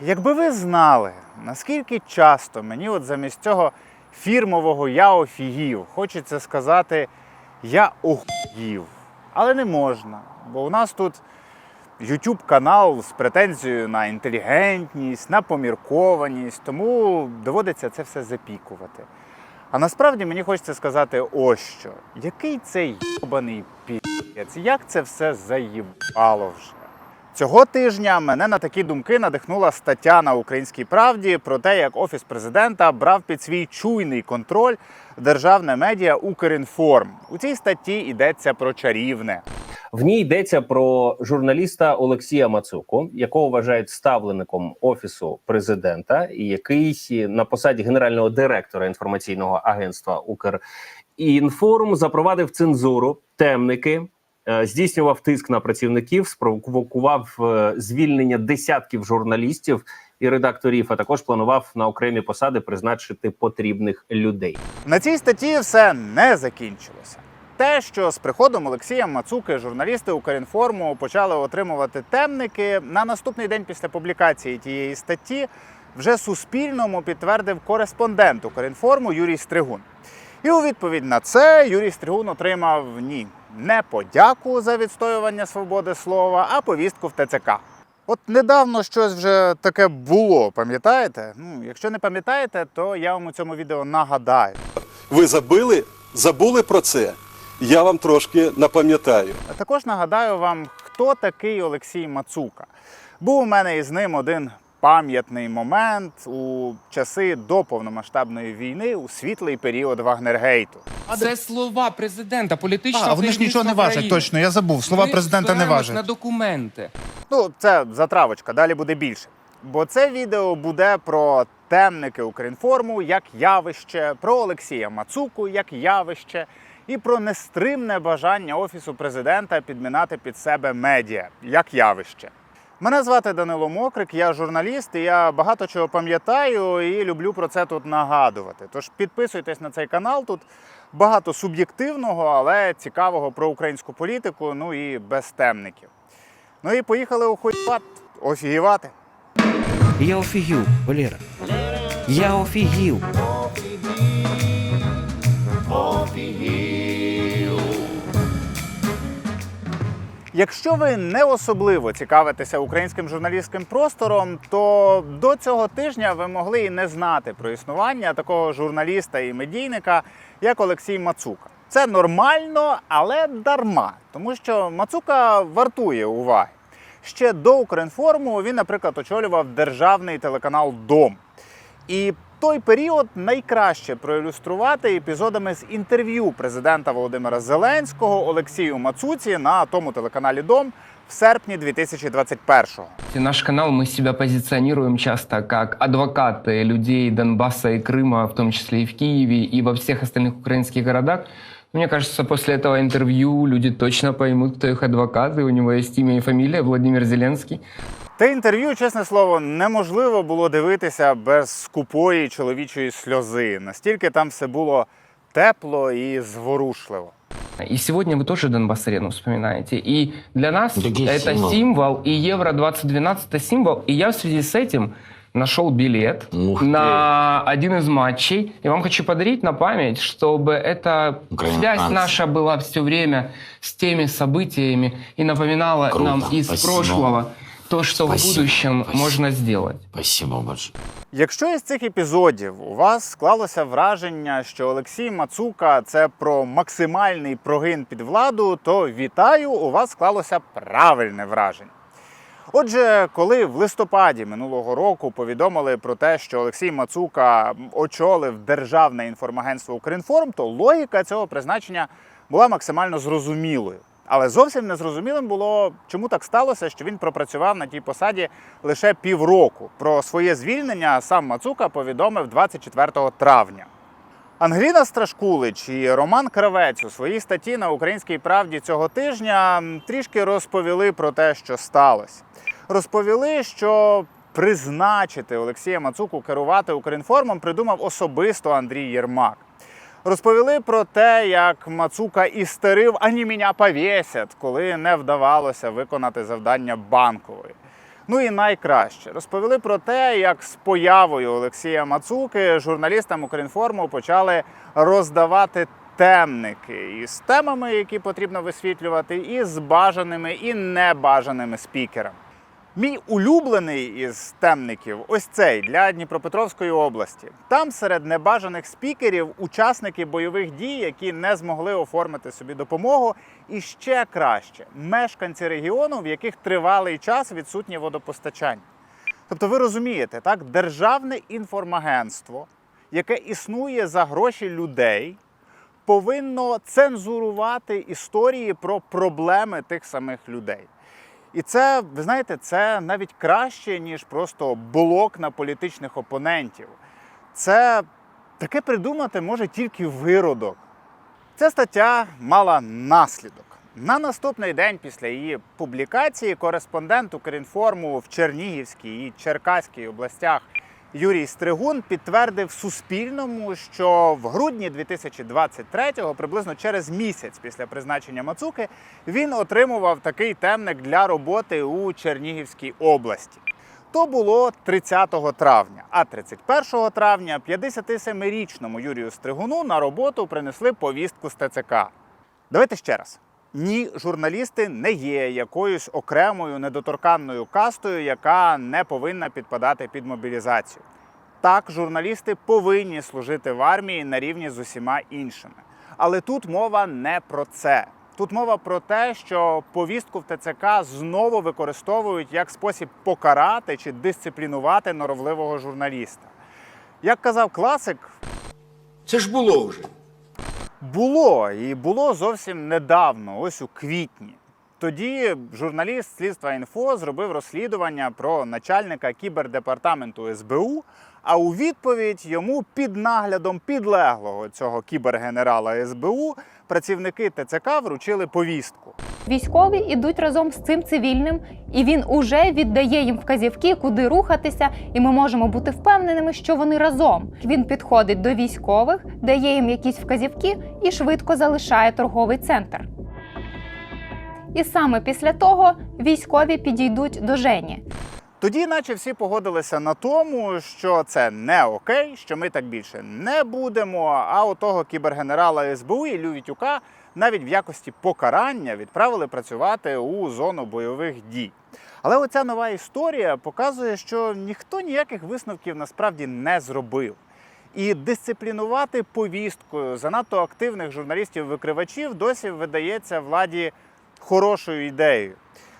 Якби ви знали, наскільки часто мені от замість цього фірмового я офігів, хочеться сказати я охуїв. Але не можна, бо у нас тут YouTube канал з претензією на інтелігентність, на поміркованість, тому доводиться це все запікувати. А насправді мені хочеться сказати ось що. Який це йобаний піць, як це все заїбало вже. Цього тижня мене на такі думки надихнула стаття на Українській правді про те, як офіс президента брав під свій чуйний контроль державне медіа Укрінформ. У цій статті йдеться про чарівне. В ній йдеться про журналіста Олексія Мацуку, якого вважають ставленником офісу президента, і який на посаді генерального директора інформаційного агентства Укрінформ запровадив цензуру, темники, здійснював тиск на працівників, спровокував е, звільнення десятків журналістів і редакторів. А також планував на окремі посади призначити потрібних людей. На цій статті все не закінчилося. Те, що з приходом Олексія Мацуки журналісти Укрінформу почали отримувати темники на наступний день після публікації тієї статті, вже суспільному підтвердив кореспондент Укрінформу Юрій Стригун. І у відповідь на це Юрій Стригун отримав ні, не подяку за відстоювання свободи слова, а повістку в ТЦК. От недавно щось вже таке було, пам'ятаєте? Ну, якщо не пам'ятаєте, то я вам у цьому відео нагадаю. Ви забили, забули про це? Я вам трошки напам'ятаю. А також нагадаю вам, хто такий Олексій Мацука. Був у мене із ним один пам'ятний момент у часи до повномасштабної війни у світлий період Вагнергейту. Це слова президента, політичного А, вони ж нічого не важать, точно, я забув. Слова президента не важать. на документи. Ну, це затравочка, далі буде більше. Бо це відео буде про темники Укрінформу як явище, про Олексія Мацуку як явище, і про нестримне бажання офісу президента підмінати під себе медіа як явище. Мене звати Данило Мокрик, я журналіст, і я багато чого пам'ятаю і люблю про це тут нагадувати. Тож підписуйтесь на цей канал. Тут багато суб'єктивного, але цікавого про українську політику, ну і без темників. Ну і поїхали у хуйпат офігівати. Я офігів, Валера. Я офігів. Якщо ви не особливо цікавитеся українським журналістським простором, то до цього тижня ви могли і не знати про існування такого журналіста і медійника, як Олексій Мацука. Це нормально, але дарма, тому що Мацука вартує уваги. Ще до Укрінформу він, наприклад, очолював державний телеканал Дом. І той період найкраще проілюструвати епізодами з інтерв'ю президента Володимира Зеленського Олексію Мацуці на тому телеканалі Дом в серпні 2021-го. Наш канал мы себя позиционируем часто как адвокаты людей Донбасса и Крыма, в том числе и в Киеве, и во всех остальных украинских городах. Мне кажется, после этого интервью люди точно поймут, кто их адвокат, и у него есть имя и фамилия Владимир Зеленский. Те інтерв'ю, чесне слово, неможливо було дивитися без скупої чоловічої сльози. Настільки там все було тепло і зворушливо. И сегодня вы тоже Донбасс-арену вспоминаете. И для нас Такие это символ. символ, и Евро-2012 это символ. И я в связи с этим нашел билет Ух ты. на один из матчей. И вам хочу подарить на память, чтобы эта Украина, связь Франция. наша была все время с теми событиями и напоминала Круто, нам из спасибо. прошлого то, что Спасибо, в будущем спасибо. можно сделать. Спасибо большое. Якщо із цих епізодів у вас склалося враження, що Олексій Мацука це про максимальний прогин під владу, то вітаю, у вас склалося правильне враження. Отже, коли в листопаді минулого року повідомили про те, що Олексій Мацука очолив державне інформагентство Укрінформ, то логіка цього призначення була максимально зрозумілою. Але зовсім незрозумілим було, чому так сталося, що він пропрацював на тій посаді лише півроку. Про своє звільнення сам Мацука повідомив 24 травня. Ангеліна Страшкулич і Роман Кравець у своїй статті на Українській правді цього тижня трішки розповіли про те, що сталося. Розповіли, що призначити Олексія Мацуку керувати Укрінформом придумав особисто Андрій Єрмак. Розповіли про те, як Мацука істерив, ані мене повісять, коли не вдавалося виконати завдання банкової. Ну і найкраще розповіли про те, як з появою Олексія Мацуки журналістам Укрінформу почали роздавати темники із темами, які потрібно висвітлювати, і з бажаними і небажаними спікерами. Мій улюблений із темників ось цей для Дніпропетровської області. Там серед небажаних спікерів учасники бойових дій, які не змогли оформити собі допомогу, і ще краще мешканці регіону, в яких тривалий час відсутнє водопостачання. Тобто, ви розумієте, так, державне інформагентство, яке існує за гроші людей, повинно цензурувати історії про проблеми тих самих людей. І це, ви знаєте, це навіть краще, ніж просто блок на політичних опонентів. Це таке придумати може тільки виродок. Ця стаття мала наслідок. На наступний день після її публікації кореспондент Укрінформу в Чернігівській і Черкаській областях Юрій Стригун підтвердив Суспільному, що в грудні 2023-го, приблизно через місяць після призначення Мацуки, він отримував такий темник для роботи у Чернігівській області. То було 30 травня, а 31 травня 57-річному Юрію Стригуну на роботу принесли повістку з ТЦК. Давайте ще раз. Ні, журналісти не є якоюсь окремою недоторканною кастою, яка не повинна підпадати під мобілізацію. Так, журналісти повинні служити в армії на рівні з усіма іншими. Але тут мова не про це. Тут мова про те, що повістку в ТЦК знову використовують як спосіб покарати чи дисциплінувати норовливого журналіста. Як казав класик, Це ж було вже. Було і було зовсім недавно, ось у квітні. Тоді журналіст слідства інфо зробив розслідування про начальника кібердепартаменту СБУ. А у відповідь йому під наглядом підлеглого цього кібергенерала СБУ працівники ТЦК вручили повістку. Військові йдуть разом з цим цивільним, і він уже віддає їм вказівки, куди рухатися, і ми можемо бути впевненими, що вони разом. Він підходить до військових, дає їм якісь вказівки і швидко залишає торговий центр. І саме після того військові підійдуть до Жені. Тоді, наче всі погодилися на тому, що це не окей, що ми так більше не будемо. А у того кібергенерала СБУ Іллю Вітюка навіть в якості покарання відправили працювати у зону бойових дій. Але оця нова історія показує, що ніхто ніяких висновків насправді не зробив. І дисциплінувати повісткою занадто активних журналістів-викривачів досі видається владі хорошою ідеєю.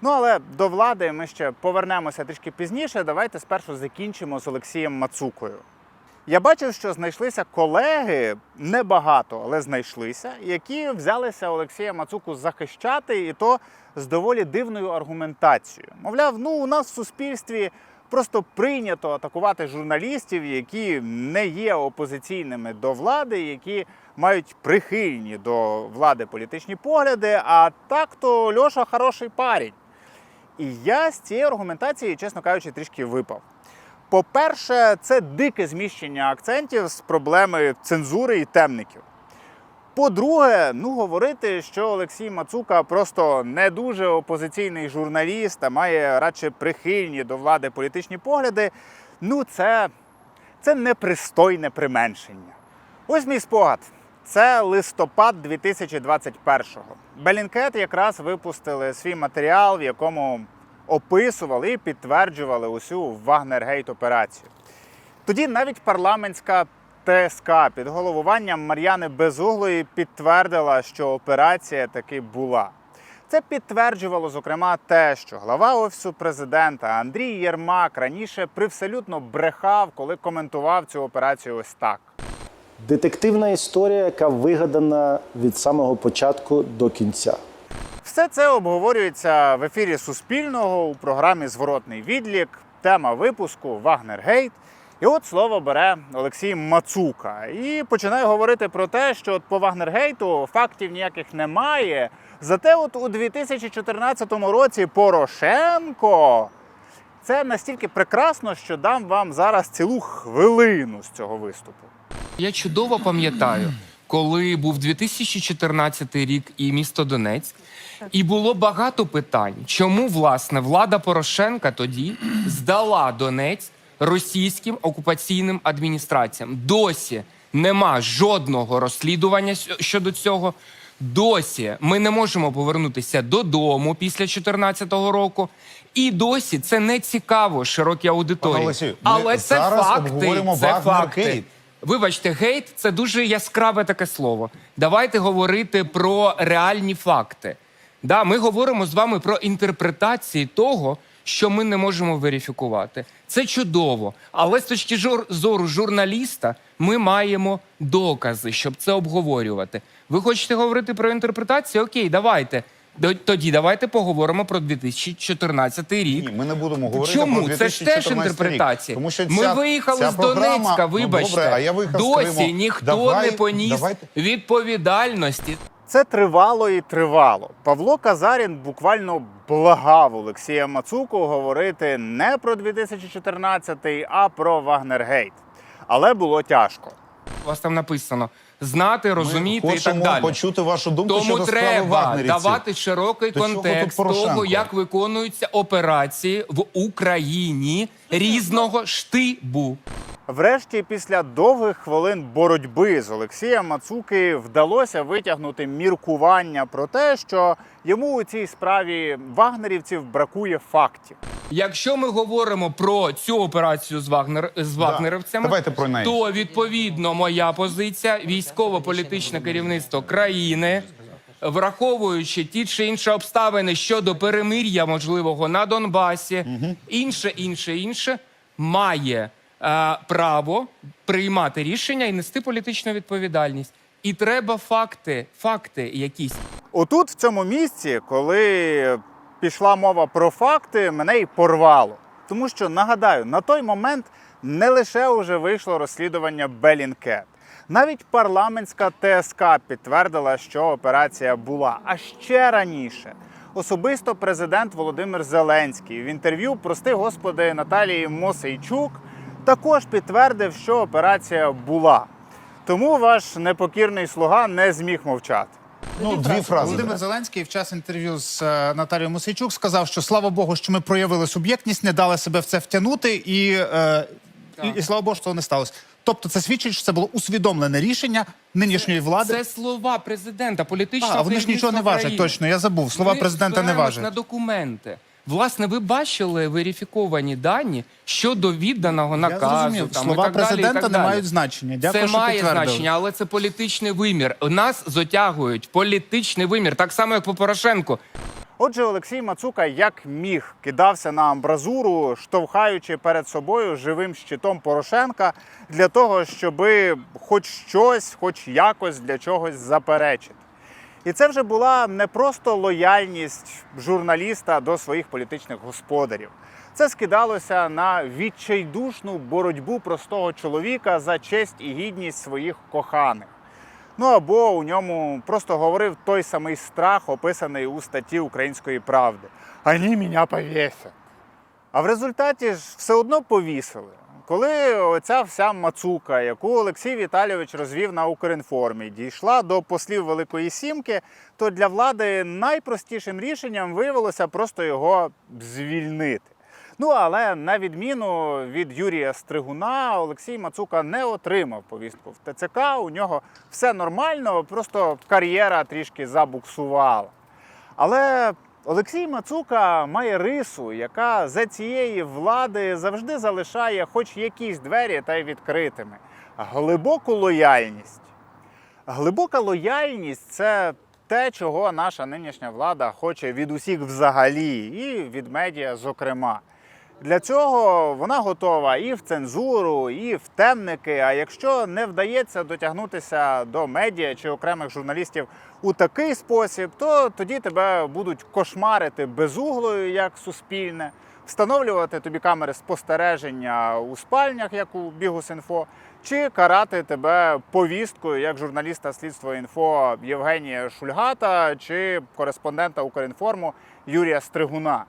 Ну але до влади ми ще повернемося трішки пізніше. Давайте спершу закінчимо з Олексієм Мацукою. Я бачив, що знайшлися колеги, небагато, але знайшлися, які взялися Олексія Мацуку захищати, і то з доволі дивною аргументацією. Мовляв, ну у нас в суспільстві просто прийнято атакувати журналістів, які не є опозиційними до влади, які мають прихильні до влади політичні погляди. А так то Льоша хороший парень. І я з цієї аргументації, чесно кажучи, трішки випав. По-перше, це дике зміщення акцентів з проблеми цензури і темників. По-друге, ну говорити, що Олексій Мацука просто не дуже опозиційний журналіст, а має радше прихильні до влади політичні погляди. Ну, це, це непристойне применшення. Ось мій спогад. Це листопад 2021-го. Белінкет якраз випустили свій матеріал, в якому описували і підтверджували усю Вагнергейт операцію. Тоді навіть парламентська ТСК під головуванням Мар'яни Безуглої підтвердила, що операція таки була. Це підтверджувало, зокрема, те, що глава офісу президента Андрій Єрмак раніше привселютно брехав, коли коментував цю операцію ось так. Детективна історія, яка вигадана від самого початку до кінця. Все це обговорюється в ефірі Суспільного у програмі Зворотний відлік. Тема випуску Вагнергейт. І от слово бере Олексій Мацука і починає говорити про те, що от по Вагнергейту фактів ніяких немає. Зате, от у 2014 році Порошенко це настільки прекрасно, що дам вам зараз цілу хвилину з цього виступу. Я чудово пам'ятаю, коли був 2014 рік і місто Донецьк, і було багато питань, чому власне влада Порошенка тоді здала Донецьк російським окупаційним адміністраціям. Досі нема жодного розслідування щодо цього. Досі ми не можемо повернутися додому після 2014 року. І досі це не цікаво широкій аудиторії. Олексію, Але це зараз факти. обговоримо це факти. Вибачте, гейт це дуже яскраве таке слово. Давайте говорити про реальні факти. Да, ми говоримо з вами про інтерпретації того, що ми не можемо верифікувати. Це чудово. Але з точки зору журналіста ми маємо докази, щоб це обговорювати. Ви хочете говорити про інтерпретацію? Окей, давайте. До- Тоді давайте поговоримо про 2014 рік. Ні, ми не будемо говорити Чому? про Це ж теж інтерпретація. Рік, тому що Ми ця- виїхали ця з програма- Донецька, Ну, вибачте. добре, а я виїхав з Досі Криму. ніхто Давай- не поніс давайте- відповідальності. Це тривало і тривало. Павло Казарін буквально благав Олексія Мацуку говорити не про 2014, а про Вагнергейт. Але було тяжко. У вас там написано знати, розуміти Ми і так далі. почути вашу думку Тому щодо справи треба вагнерівців. давати широкий До чого тут контекст Порошенко? того, як виконуються операції в Україні різного штибу. Врешті, після довгих хвилин боротьби з Олексієм Мацуки вдалося витягнути міркування про те, що йому у цій справі вагнерівців бракує фактів. Якщо ми говоримо про цю операцію з Вагнер з вагнерівцями, Давайте про неї. то відповідно моя позиція військово-політичне керівництво країни. Враховуючи ті чи інші обставини щодо перемир'я можливого на Донбасі, інше, інше, інше має право приймати рішення і нести політичну відповідальність. І треба факти, факти якісь. Отут, в цьому місці, коли пішла мова про факти, мене й порвало. Тому що нагадаю, на той момент не лише уже вийшло розслідування Белінкет. Навіть парламентська ТСК підтвердила, що операція була. А ще раніше особисто президент Володимир Зеленський в інтерв'ю, прости господи, Наталії Мосейчук також підтвердив, що операція була. Тому ваш непокірний слуга не зміг мовчати. Ну, дві фрази. Володимир Зеленський в час інтерв'ю з е, Наталією Мосейчук сказав, що слава Богу, що ми проявили суб'єктність, не дали себе в це втягнути, і, е, і, і слава Богу, що цього не сталося. Тобто, це свідчить, що це було усвідомлене рішення нинішньої влади. Це слова президента, політичного а, вони ж нічого не важать. Точно, я забув. Слова Ми президента не важать. на документи. Власне, ви бачили верифіковані дані щодо відданого Я наказу. зрозумів. Там, Слова і так далі, і президента так не далі. мають значення. Дякую, це що має підтвердили. значення, але це політичний вимір. Нас затягують політичний вимір, так само як по Порошенку. Отже, Олексій Мацука як міг кидався на амбразуру, штовхаючи перед собою живим щитом Порошенка для того, щоб хоч щось, хоч якось для чогось заперечити. І це вже була не просто лояльність журналіста до своїх політичних господарів. Це скидалося на відчайдушну боротьбу простого чоловіка за честь і гідність своїх коханих. Ну або у ньому просто говорив той самий страх, описаний у статті Української правди. Ані мене повісять. А в результаті ж все одно повісили. Коли оця вся мацука, яку Олексій Віталійович розвів на Укрінформі, дійшла до послів Великої Сімки, то для влади найпростішим рішенням виявилося просто його звільнити. Ну але на відміну від Юрія Стригуна, Олексій Мацука не отримав повістку в ТЦК. У нього все нормально, просто кар'єра трішки забуксувала. Але Олексій Мацука має рису, яка за цієї влади завжди залишає хоч якісь двері та й відкритими. Глибоку лояльність. Глибока лояльність це те, чого наша нинішня влада хоче від усіх взагалі, і від медіа, зокрема. Для цього вона готова і в цензуру, і в темники. А якщо не вдається дотягнутися до медіа чи окремих журналістів у такий спосіб, то тоді тебе будуть кошмарити безуглою як суспільне, встановлювати тобі камери спостереження у спальнях, як у Бігус.Інфо, чи карати тебе повісткою як журналіста слідства інфо Євгенія Шульгата чи кореспондента Укрінформу Юрія Стригуна.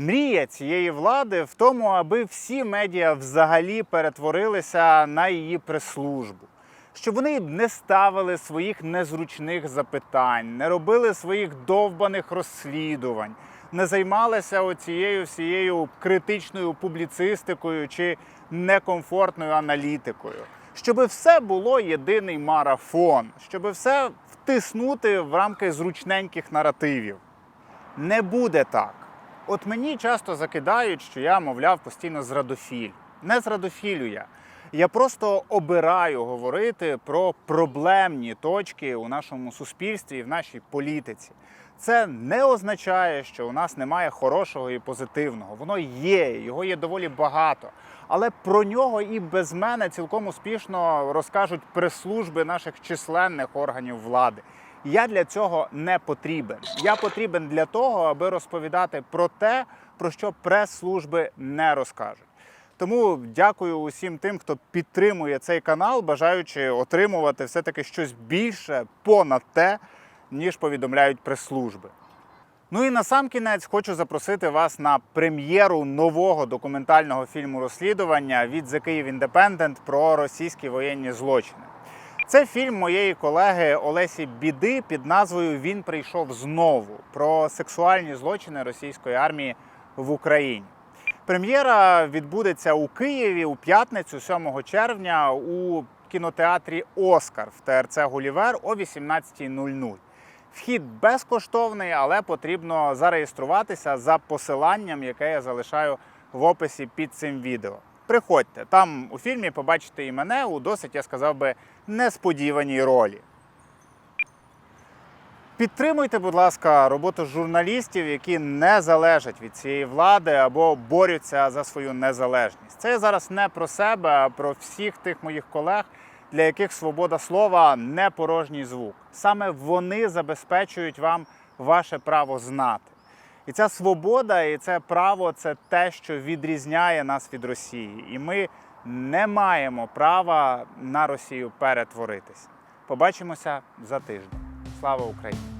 Мрія цієї влади в тому, аби всі медіа взагалі перетворилися на її прес-службу. щоб вони не ставили своїх незручних запитань, не робили своїх довбаних розслідувань, не займалися оцією всією критичною публіцистикою чи некомфортною аналітикою. Щоб все було єдиний марафон, щоб все втиснути в рамки зручненьких наративів. Не буде так. От мені часто закидають, що я, мовляв, постійно зрадофіль. Не зрадофілю я. Я просто обираю говорити про проблемні точки у нашому суспільстві і в нашій політиці. Це не означає, що у нас немає хорошого і позитивного. Воно є, його є доволі багато. Але про нього і без мене цілком успішно розкажуть прес-служби наших численних органів влади. Я для цього не потрібен. Я потрібен для того, аби розповідати про те, про що прес-служби не розкажуть. Тому дякую усім тим, хто підтримує цей канал, бажаючи отримувати все-таки щось більше понад те, ніж повідомляють прес-служби. Ну і на сам кінець хочу запросити вас на прем'єру нового документального фільму розслідування від The Kyiv Independent про російські воєнні злочини. Це фільм моєї колеги Олесі Біди під назвою Він прийшов знову про сексуальні злочини російської армії в Україні. Прем'єра відбудеться у Києві у п'ятницю, 7 червня, у кінотеатрі Оскар в ТРЦ Гулівер о 18.00. Вхід безкоштовний, але потрібно зареєструватися за посиланням, яке я залишаю в описі під цим відео. Приходьте, там у фільмі побачите і мене у досить, я сказав би, несподіваній ролі. Підтримуйте, будь ласка, роботу журналістів, які не залежать від цієї влади або борються за свою незалежність. Це я зараз не про себе, а про всіх тих моїх колег, для яких свобода слова не порожній звук. Саме вони забезпечують вам ваше право знати. І ця свобода, і це право це те, що відрізняє нас від Росії. І ми не маємо права на Росію перетворитись. Побачимося за тиждень. Слава Україні!